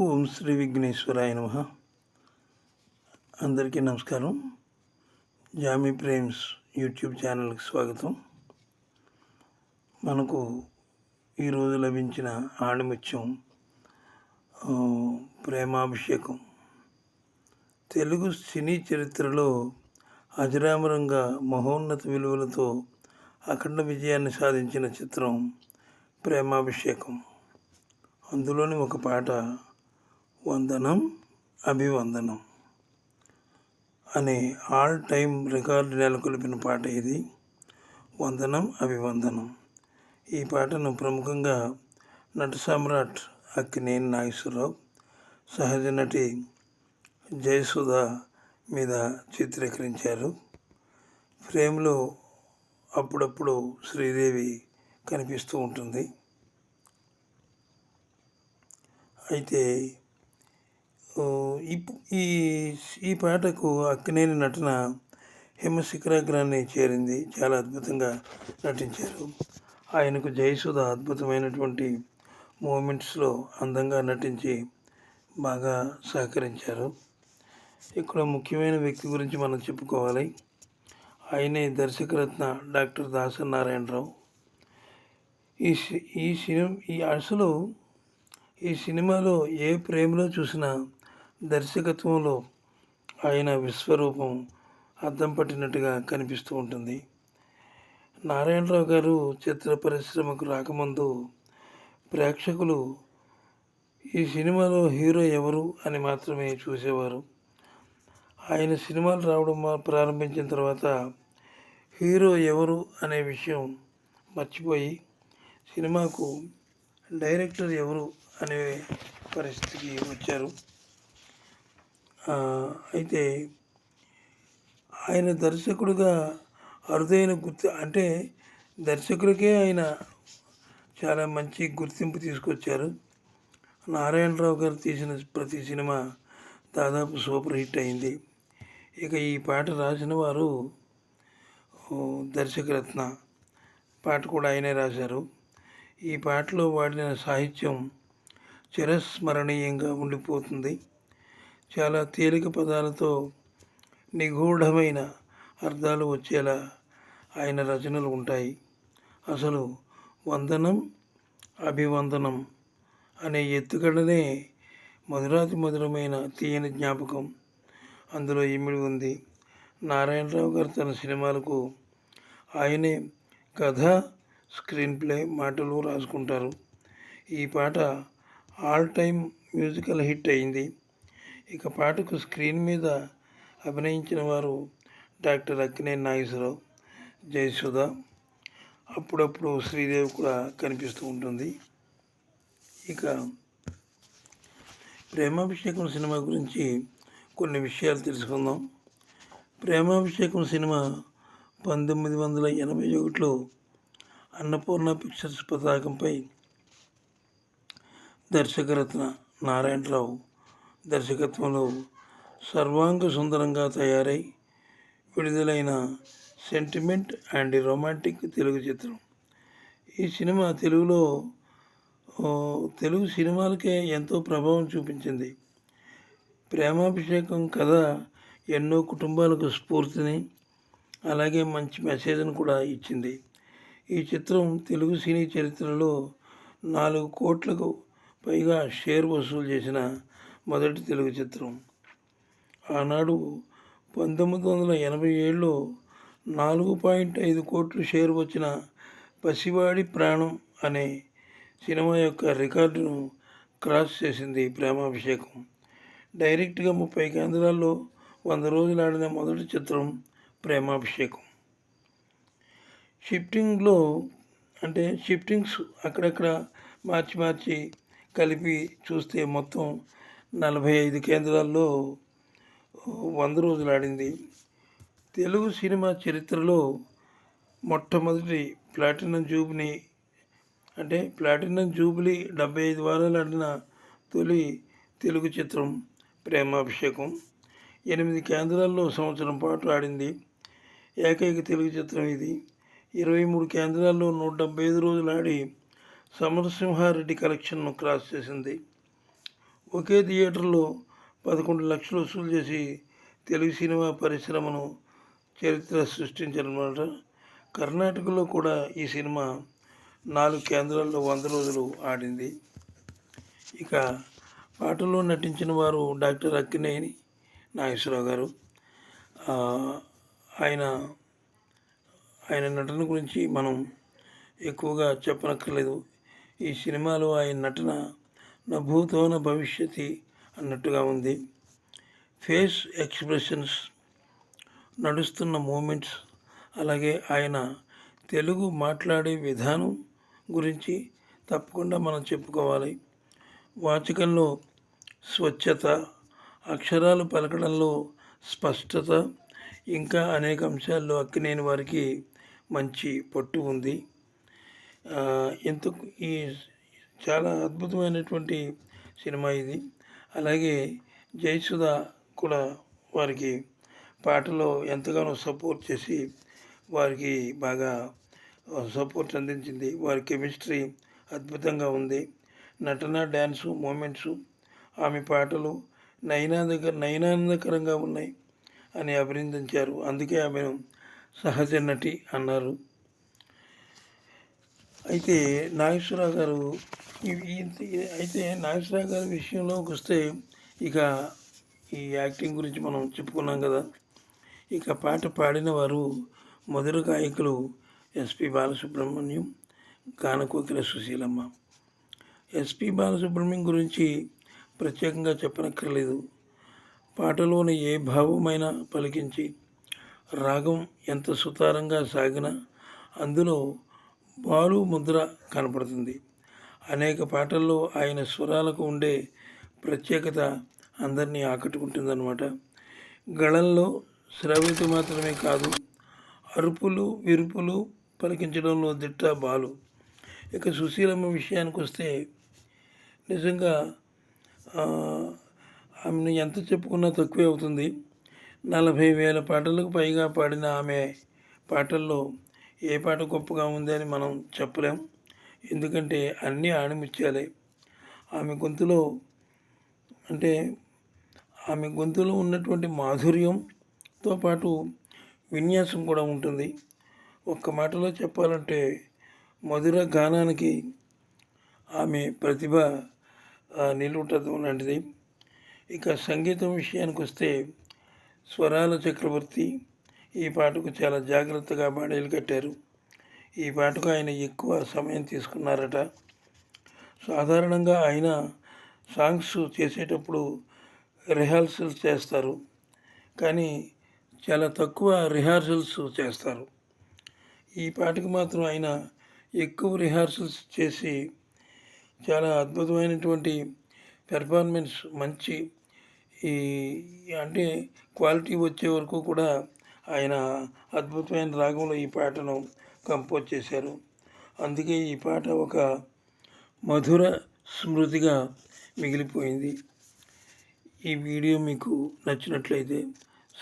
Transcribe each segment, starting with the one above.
ఓం శ్రీ విఘ్నేశ్వరాయ నమ. అందరికీ నమస్కారం. జామీ ప్రేమ్స్ యూట్యూబ్ ఛానల్కి స్వాగతం. మనకు ఈరోజు లభించిన ఆణిముత్యం ప్రేమాభిషేకం. తెలుగు సినీ చరిత్రలో అజరామరంగా మహోన్నత విలువలతో అఖండ విజయాన్ని సాధించిన చిత్రం ప్రేమాభిషేకం. అందులోని ఒక పాట వందనం అభివందనం అనే ఆల్ టైమ్ రికార్డు నెలకొల్పిన పాట ఇది. వందనం అభివందనం. ఈ పాటను ప్రముఖంగా నట సమ్రాట్ అక్కినేని నాగేశ్వరరావు సహజ నటి జయసుధ మీద చిత్రీకరించారు. ఫ్రేమ్లో అప్పుడప్పుడు శ్రీదేవి కనిపిస్తూ ఉంటుంది. అయితే ఈ ఈ పాటకు అక్కినేని నటన హిమశిఖరాగ్రాన్ని చేరింది. చాలా అద్భుతంగా నటించారు. ఆయనకు జయసుధ అద్భుతమైనటువంటి మూమెంట్స్లో అందంగా నటించి బాగా సహకరించారు. ఇక్కడ ముఖ్యమైన వ్యక్తి గురించి మనం చెప్పుకోవాలి. ఆయనే దర్శకరత్న డాక్టర్ దాసనారాయణరావు. ఈ సి- ఈ సినిమా ఈ అసలు ఈ సినిమాలో ఏ ప్రేమలో చూసినా దర్శకత్వంలో ఆయన విశ్వరూపం అద్దం పట్టినట్టుగా కనిపిస్తూ ఉంటుంది. నారాయణరావు గారు చిత్ర పరిశ్రమకు రాకముందు ప్రేక్షకులు ఈ సినిమాలో హీరో ఎవరు అని మాత్రమే చూసేవారు. ఆయన సినిమాలు రావడం ప్రారంభించిన తర్వాత హీరో ఎవరు అనే విషయం మర్చిపోయి సినిమాకు డైరెక్టర్ ఎవరు అనే పరిస్థితికి వచ్చారు. అయితే ఆయన దర్శకుడుగా అరుదైన గుర్తు అంటే దర్శకుడికే ఆయన చాలా మంచి గుర్తింపు తీసుకొచ్చారు. నారాయణరావు గారు తీసిన ప్రతి సినిమా దాదాపు సూపర్ హిట్ అయింది. ఇక ఈ పాట రాసిన వారు దర్శకరత్న. పాట కూడా ఆయనే రాశారు. ఈ పాటలో వాడిన సాహిత్యం చిరస్మరణీయంగా ఉండిపోతుంది. చాలా తేలిక పదాలతో నిగూఢమైన అర్థాలు వచ్చేలా ఆయన రచనలు ఉంటాయి. అసలు వందనం అభివందనం అనే ఎత్తుగడనే మధురాతి మధురమైన తీయని జ్ఞాపకం అందులో ఇమిడి ఉంది. నారాయణరావు గారు తన సినిమాలకు ఆయనే కథ స్క్రీన్ ప్లే మాటలు రాసుకుంటారు. ఈ పాట ఆల్ టైమ్ మ్యూజికల్ హిట్ అయింది. ఇక పాటకు స్క్రీన్ మీద అభినయించిన వారు డాక్టర్ అక్కినే నాగేశ్వరరావు జయసుధ అప్పుడప్పుడు శ్రీదేవి కూడా కనిపిస్తూ ఉంటుంది. ఇక ప్రేమాభిషేకం సినిమా గురించి కొన్ని విషయాలు తెలుసుకుందాం. ప్రేమాభిషేకం సినిమా పంతొమ్మిది వందల ఎనభై ఒకటిలో అన్నపూర్ణ పిక్చర్స్ పతాకంపై దర్శకరత్న నారాయణరావు దర్శకత్వంలో సర్వాంగ సుందరంగా తయారై విడుదలైన సెంటిమెంట్ అండ్ రొమాంటిక్ తెలుగు చిత్రం. ఈ సినిమా తెలుగులో తెలుగు సినిమాలకే ఎంతో ప్రభావం చూపించింది. ప్రేమాభిషేకం కథ ఎన్నో కుటుంబాలకు స్ఫూర్తిని అలాగే మంచి మెసేజ్ను కూడా ఇచ్చింది. ఈ చిత్రం తెలుగు సినీ చరిత్రలో నాలుగు కోట్లకు పైగా షేర్ వసూలు చేసిన మొదటి తెలుగు చిత్రం. ఆనాడు పంతొమ్మిది వందల ఎనభై ఏడులో నాలుగు పాయింట్ ఐదు కోట్లు షేర్ వచ్చిన పసివాడి ప్రాణం అనే సినిమా యొక్క రికార్డును క్రాస్ చేసింది ప్రేమాభిషేకం. డైరెక్ట్గా ముప్పై కేంద్రాల్లో వంద రోజులు ఆడిన మొదటి చిత్రం ప్రేమాభిషేకం. షిఫ్టింగ్లో అంటే షిఫ్టింగ్స్ అక్కడక్కడ మార్చి మార్చి కలిపి చూస్తే మొత్తం నలభై ఐదు కేంద్రాల్లో వంద రోజులు ఆడింది. తెలుగు సినిమా చరిత్రలో మొట్టమొదటి ప్లాటినం జూబ్ని అంటే ప్లాటినం జూబ్లీ డెబ్బై ఐదు వారాలు ఆడిన తొలి తెలుగు చిత్రం ప్రేమాభిషేకం. ఎనిమిది కేంద్రాల్లో సంవత్సరం పాటు ఆడింది. ఏకైక తెలుగు చిత్రం ఇది. ఇరవై మూడు కేంద్రాల్లో నూట డెబ్బై ఐదు రోజులు ఆడి సమరసింహారెడ్డి కలెక్షన్ను క్రాస్ చేసింది. ఒకే థియేటర్లో పదకొండు లక్షలు వసూలు చేసి తెలుగు సినిమా పరిశ్రమను చరిత్ర సృష్టించారన్నమాట. కర్ణాటకలో కూడా ఈ సినిమా నాలుగు కేంద్రాల్లో వంద రోజులు ఆడింది. ఇక పాటలో నటించిన వారు డాక్టర్ అక్కినేని నాగేశ్వరరావు గారు. ఆయన ఆయన నటన గురించి మనం ఎక్కువగా చెప్పనక్కర్లేదు. ఈ సినిమాలో ఆయన నటన నా భూతోన భవిష్యతి అన్నట్టుగా ఉంది. ఫేస్ ఎక్స్ప్రెషన్స్ నడుస్తున్న మూమెంట్స్ అలాగే ఆయన తెలుగు మాట్లాడే విధానం గురించి తప్పకుండా మనం చెప్పుకోవాలి. వాచకంలో స్వచ్ఛత అక్షరాలు పలకడంలో స్పష్టత ఇంకా అనేక అంశాల్లో అక్కినేని వారికి మంచి పట్టు ఉంది. ఆ, ఇంతకు ఈ చాలా అద్భుతమైనటువంటి సినిమా ఇది. అలాగే జయసుధ కూడా వారికి పాటలో ఎంతగానో సపోర్ట్ చేసి వారికి బాగా సపోర్ట్ అందించింది. వారి కెమిస్ట్రీ అద్భుతంగా ఉంది. నటన డ్యాన్సు మూమెంట్సు ఆమె పాటలు నయనాందక నయనానందకరంగా ఉన్నాయి అని అభినందించారు. అందుకే ఆమెను సహజ నటి అన్నారు. అయితే నాగేశ్వరరావు గారు అయితే నాగేశ్వరరావు గారి విషయంలోకి వస్తే ఇక ఈ యాక్టింగ్ గురించి మనం చెప్పుకున్నాం కదా. ఇక పాట పాడిన వారు మధుర గాయకులు ఎస్పి బాలసుబ్రహ్మణ్యం గానకోకిల సుశీలమ్మ. ఎస్పి బాలసుబ్రహ్మణ్యం గురించి ప్రత్యేకంగా చెప్పనక్కర్లేదు. పాటలోని ఏ భావమైనా పలికించి రాగం ఎంత సుతారంగా సాగినా అందులో బాలు ముద్ర కనపడుతుంది. అనేక పాటల్లో ఆయన స్వరాలకు ఉండే ప్రత్యేకత అందరినీ ఆకట్టుకుంటుందన్నమాట. గళంలో శ్రవిత మాత్రమే కాదు అరుపులు విరుపులు పలికించడంలో దిట్ట బాలు. ఇక సుశీలమ్మ విషయానికి వస్తే నిజంగా ఆమెను ఎంత చెప్పుకున్నా తక్కువే అవుతుంది. నలభై వేల పాటలకు పైగా పాడిన ఆమె పాటల్లో ఏ పాట గొప్పగా ఉంది అని మనం చెప్పలేం. ఎందుకంటే అన్నీ ఆణిముత్యాలే. ఆమె గొంతులో అంటే ఆమె గొంతులో ఉన్నటువంటి మాధుర్యంతో పాటు విన్యాసం కూడా ఉంటుంది. ఒక్క మాటలో చెప్పాలంటే మధుర గానానికి ఆమె ప్రతిభ నిలుటం లాంటిది. ఇక సంగీతం విషయానికి వస్తే స్వరాల చక్రవర్తి ఈ పాటకు చాలా జాగ్రత్తగా మాడేలు కట్టారు. ఈ పాటకు ఆయన ఎక్కువ సమయం తీసుకున్నారట. సాధారణంగా ఆయన సాంగ్స్ చేసేటప్పుడు రిహార్సల్స్ చేస్తారు. కానీ చాలా తక్కువ రిహార్సల్స్ చేస్తారు. ఈ పాటకు మాత్రం ఆయన ఎక్కువ రిహార్సల్స్ చేసి చాలా అద్భుతమైనటువంటి పెర్ఫార్మెన్స్ మంచి ఈ అంటే క్వాలిటీ వచ్చే వరకు కూడా ఆయన అద్భుతమైన రాగంలో ఈ పాటను కంపోజ్ చేశారు. అందుకే ఈ పాట ఒక మధుర స్మృతిగా మిగిలిపోయింది. ఈ వీడియో మీకు నచ్చినట్లయితే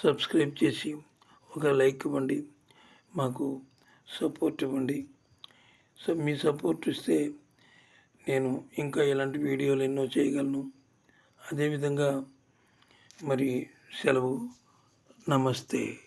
సబ్స్క్రైబ్ చేసి ఒక లైక్ ఇవ్వండి. మాకు సపోర్ట్ ఇవ్వండి. సో మీ సపోర్ట్ ఇస్తే నేను ఇంకా ఇలాంటి వీడియోలు ఎన్నో చేయగలను. అదేవిధంగా మరి సెలవు. నమస్తే.